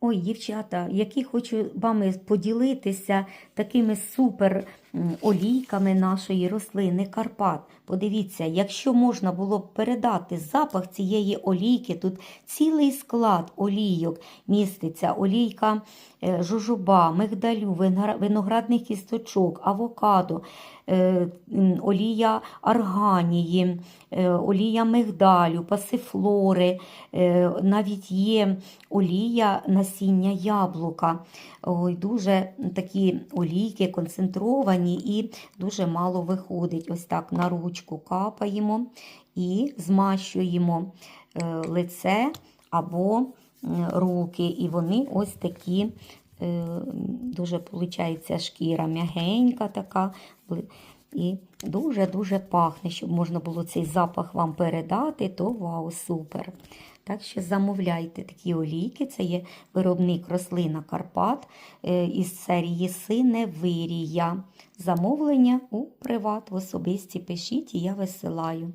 Ой, дівчата, які хочу вами поділитися такими супер олійками нашої рослини Карпат. Подивіться, якщо можна було б передати запах цієї олійки, тут цілий склад олійок міститься. Олійка е, жожоба, мигдалю, виноградних кісточок, авокадо, е, олія арганії, е, олія мигдалю, пасифлори, навіть є олія насіння яблука. Ой, дуже такі олійки концентровані і дуже мало виходить. Ось так на ручку капаємо і змащуємо е, лице або руки. І вони ось такі. е, Дуже виходить шкіра м'ягенька така. І дуже-дуже пахне, щоб можна було цей запах вам передати, то вау, супер. Так що замовляйте такі олійки. Це є виробник рослина Карпат е, із серії Синевирія. Замовлення у приват в особисті пишіть і я висилаю.